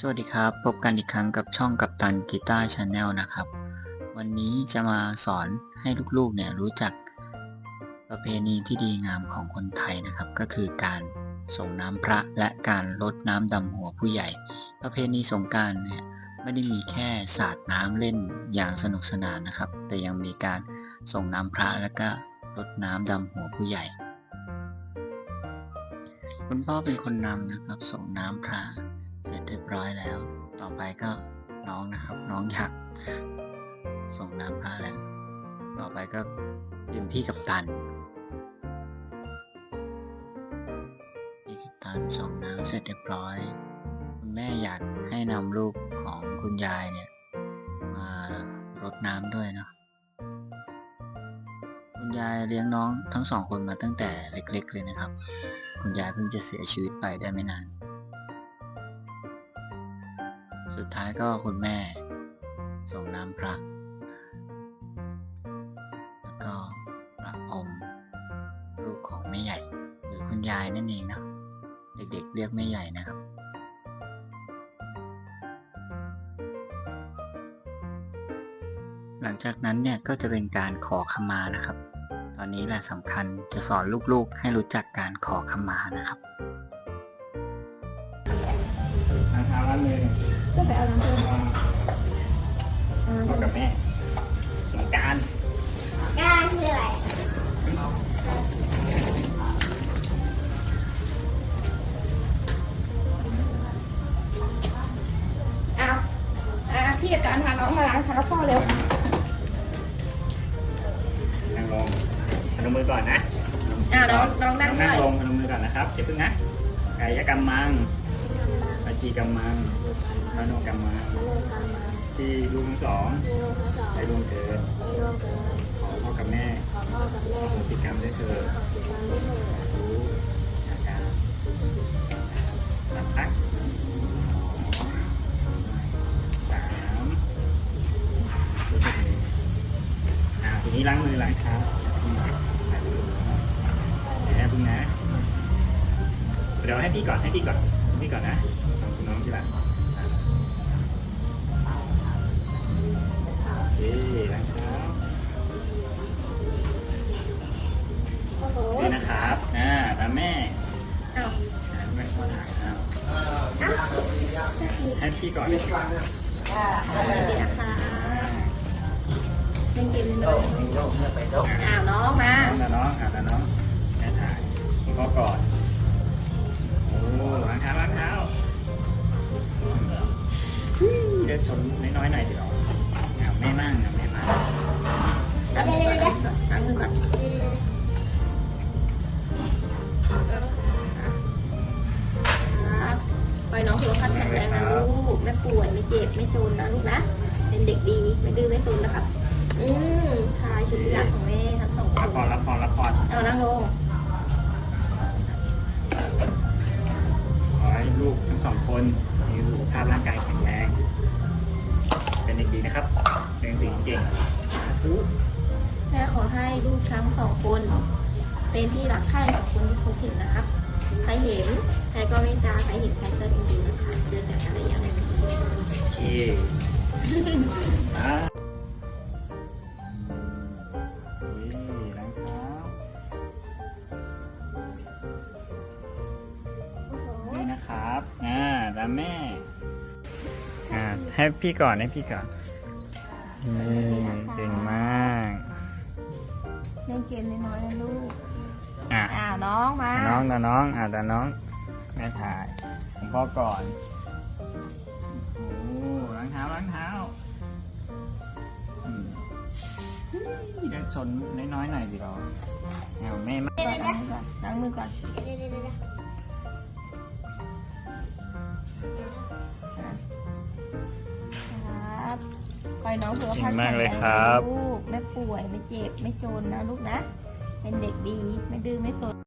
สวัสดีครับ พบกันอีกครั้งกับช่องกับตันกีตาร์ชาแนลนะครับ วันนี้จะมาสอนให้ลูกๆเนี่ยรู้จักประเพณีที่ดีงามของคนไทยนะครับ ก็คือการส่งน้ำพระและการลดน้ำดำหัวผู้ใหญ่ ประเพณีสงการเนี่ยไม่ได้มีแค่สาดน้ำเล่นอย่างสนุกสนานนะครับ แต่ยังมีการส่งน้ำพระและก็ลดน้ำดำหัวผู้ใหญ่คุณพ่อเป็นคนนำนะครับส่งน้ำพระ เสร็จเรียบร้อยแล้ว ต่อไปก็น้องนะครับ น้องอยากส่งน้ำพระแล้ว ต่อไปก็เป็นพี่กับตัน พี่กับตันส่งน้ำเสร็จเรียบร้อยคุณแม่อยากให้นำลูกของคุณยายเนี่ยมารดน้ำด้วยเนาะคุณยายเลี้ยงน้องทั้งสองคนมาตั้งแต่เล็ก ๆ เลยนะครับ คุณยายเพิ่งจะเสียชีวิตไปได้ไม่นาน สุดท้ายก็คุณแม่ส่งน้ำพระ แล้วก็พระอมลูกของแม่ใหญ่หรือคุณยายนั่นเองนะเด็กๆเรียกแม่ใหญ่นะครับหลังจากนั้นเนี่ยก็จะเป็นการขอขมานะครับ ตอนนี้แหละสำคัญจะสอนลูกๆให้รู้จักการขอขมานะครับ ทางเท้าล้างมือก็ไปเอาน้ำเพิ่มพ่อกับแม่สงกรารงานคืออะไรเอาอะพี่อาจารย์พาน้องมาล้างเท้าพ่อเร็วนั่งลงพนมมือก่อนนะอะน้องน้องนั่งนั่งลงพนมมือก่อนนะครับเดี๋ยวพึ่งนะกายกรรมมัง จีกรรมมังมโนกรรมมังที่ลูกทั้งสองได้ร่วมเกิดขอพ่อกับแม่ขอโหสิกรรมด้วยเถิดรู้อาการสามพักสามรู้สึกดีอ่าทีนี้ล้างมือล้างเท้าเดี๋ยวนะพึ่งนะเดี๋ยวให้พี่ก่อนให้พี่ก่อนพี่ก่อนนะ น้องที่หลังโอเคล้างเท้อ้โหนี่นะครับอ่าตามแม่อ่าแม่ขอถ่ายเอาเอาให้พี่ก่อนดีนะคะเล่นเกมเลยอ้าวน้องมา น้องนะน้องอ่าน้องแม่ถ่ายคุณพ่อก่อน ชนน้อยๆหน่อยเดี๋ยวเอาแม่นั่งเอาแม่นั่งเอาเดี๋ยวเดี๋ยวเดี๋ยวล้างมือก่อนเดี๋ยวเดี๋ยวเดี๋ยวครับปล่อยน้องสุขภาพแข็งแรงนะลูก ไม่ป่วยไม่เจ็บไม่จนนะลูกนะ เป็นเด็กดีไม่ดื้อไม่ซนนะครับ อืมทายชุดที่รักของแม่ทั้งสองครับนพรรับพรรับพรเอานั่งลง สองคนมีสุขภาพร่างกายแข็งแรง เป็นเด็กดีนะครับเป็นสิ่งเก่งสาธุแม่ขอให้ลูกทั้งสองคน เป็นที่รักใคร่ของคนที่พบเห็นนะครับ ใครเห็นใครก็เมตตาใครเห็นใครก็ดีดีนะคะเจอแต่อะไรอย่างนี้โอเคาตามแม่ อ่าให้พี่ก่อนให้พี่ก่อนนี่เก่งมาก เล่นเกมน้อยๆนะลูก อะอ้าวน้องมา น้องนะน้องอ่าแต่น้องแม่ถ่ายของพ่อก่อนโอ้ล้างเท้าล้างเท้าอืมเฮ้ยเดินชนน้อยๆหน่อยดิเราเอาแม่มาล้างมือก่อน ครับปล่อยน้องสุขภาพแข็งแรงนะลูกไม่ป่วยไม่เจ็บไม่จนนะลูกนะ เป็นเด็กดีไม่ดื้อไม่สน